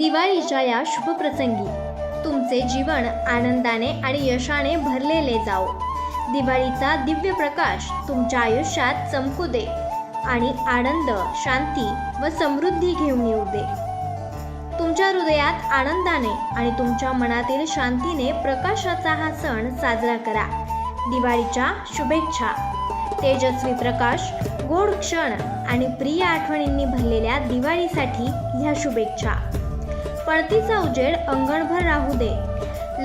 दिवाळीच्या या शुभप्रसंगी तुमचे जीवन आनंदाने आणि यशाने भरलेले जाओ. दिवाळीचा दिव्य प्रकाश तुमच्या आयुष्यात चमकू दे आणि आनंद शांती व समृद्धी घेऊन येऊ दे. तुमच्या हृदयात आनंदाने आणि तुमच्या मनातील शांतीने प्रकाशाचा हा सण साजरा करा. दिवाळीच्या शुभेच्छा. तेजस्वी प्रकाश गोड क्षण आणि प्रिय आठवणींनी भरलेल्या दिवाळीसाठी ह्या शुभेच्छा. पळतीचा उजेड अंगणभर राहू दे.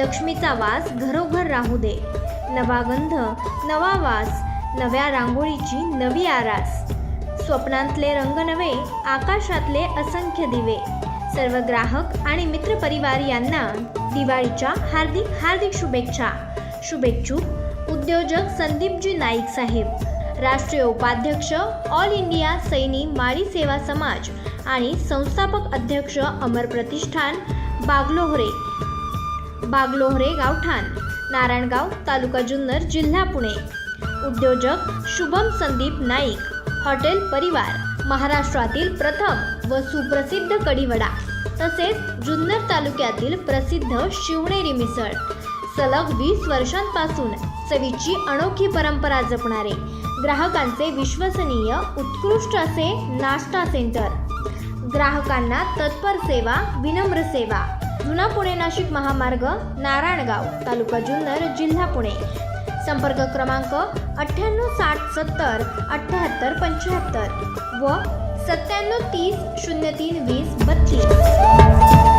लक्ष्मीचा वास घरोघर राहू दे. नवा गंध नवा वास नव्या रांगोळीची नवी आरास. स्वप्नांतले रंग नवे आकाशातले असंख्य दिवे. सर्व ग्राहक आणि मित्रपरिवार यांना दिवाळीच्या हार्दिक हार्दिक शुभेच्छा. शुभेच्छुक उद्योजक संदीपजी नाईक साहेब. राष्ट्रीय उपाध्यक्ष ऑल इंडिया सैनी माळी सेवा समाज आणि संस्थापक अध्यक्ष अमर प्रतिष्ठान बागलोहरे. बागलोहरे गावठाण नारायणगाव तालुका जुन्नर जिल्हा पुणे. उद्योजक शुभम संदीप नाईक हॉटेल परिवार महाराष्ट्रातील प्रथम व सुप्रसिद्ध कढीवडा तसेच जुन्नर तालुक्यातील प्रसिद्ध शिवणेरी मिसळ सलग वीस वर्षांपासून चवीची अनोखी परंपरा जपणारे ग्राहकांचे विश्वसनीय उत्कृष्ट असे नाश्ता सेंटर. ग्राहकांना तत्पर सेवा विनम्र सेवा. जुना पुणे नाशिक महामार्ग नारायणगाव तालुका जुन्नर जिल्हा पुणे. संपर्क क्रमांक अठ्ठ्याण्णव साठ सत्तर अठ्ठ्याहत्तर पंच्याहत्तर व सत्त्याण्णव तीस शून्य तीन वीस बत्तीस.